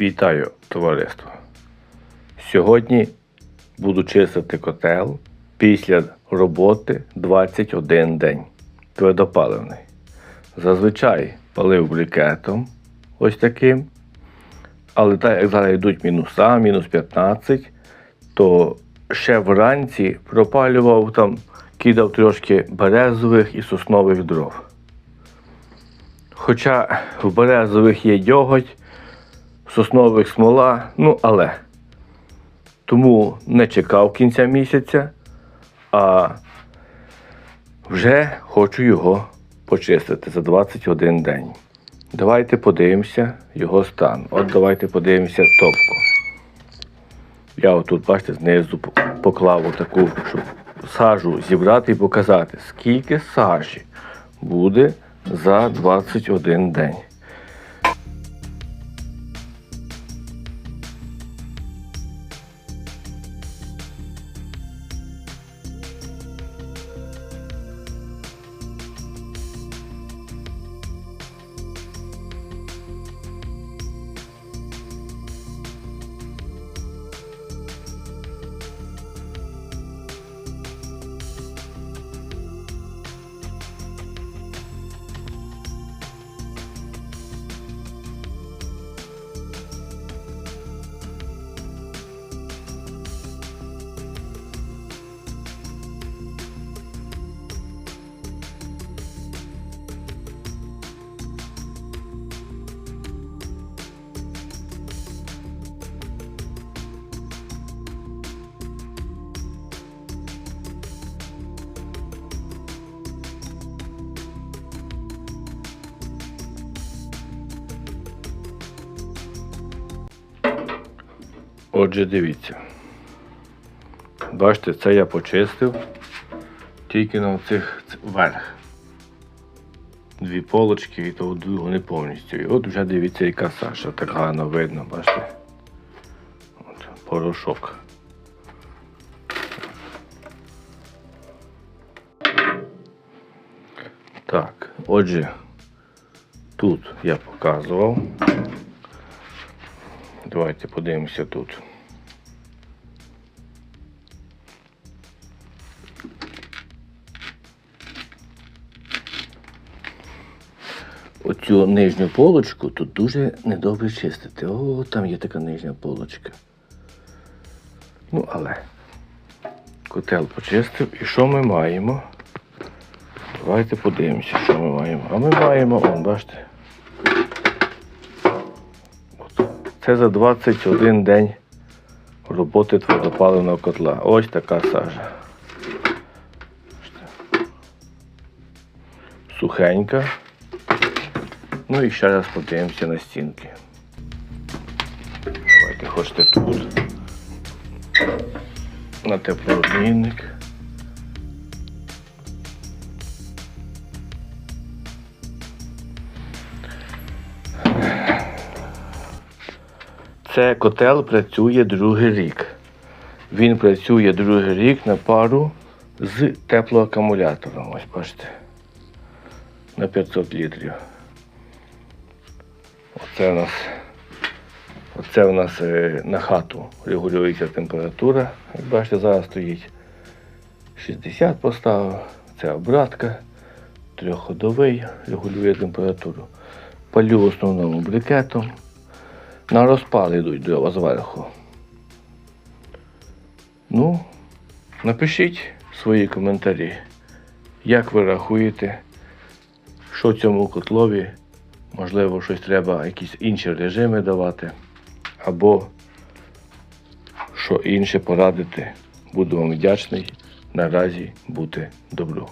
Вітаю, товариство! Сьогодні буду чистити котел після роботи 21 день. Твердопаливний. Зазвичай палив брикетом ось таким. Але так як зараз йдуть мінуса, мінус 15, то ще вранці пропалював там, кидав трошки березових і соснових дров. Хоча в березових є дьоготь, соснових смола, ну але. Тому не чекав кінця місяця, а вже хочу його почистити за 21 день. Давайте подивимося його стан. От давайте подивимося топку. Я отут, бачите, знизу поклав таку, щоб сажу зібрати і показати, скільки сажі буде за 21 день. Отже, дивіться. Бачите, це я почистив тільки на цих верх. Дві полочки і того другого не повністю. І от вже дивіться, яка Саша, так гарно видно, бачите? От, порошок. Так, отже, тут я показував. Давайте подивимося тут. Оцю нижню полочку тут дуже недобре чистити. О, там є така нижня полочка. Ну, але котел почистив. І що ми маємо? Давайте подивимося, що ми маємо. А ми маємо, он, бачите. Це за 21 день роботи твердопаливного котла. Ось така сажа. Сухенька. Ну і ще раз подивимося на стінки. Давайте хочете тут. На теплообмінник. Це котел працює другий рік. Він працює другий рік на пару з теплоакумулятором. Ось бачите. На 500 літрів. Оце у нас, оце у нас е, на хату регулюється температура. Як бачите, зараз стоїть 60 поставив. Це обратка, трьохходовий, регулює температуру. Палю в основному брикетом. На розпал йдуть дрова зверху. Ну, напишіть свої коментарі, як ви рахуєте, що цьому котлові, можливо, щось треба, якісь інші режими давати, або що інше порадити. Буду вам вдячний. Наразі бути добру.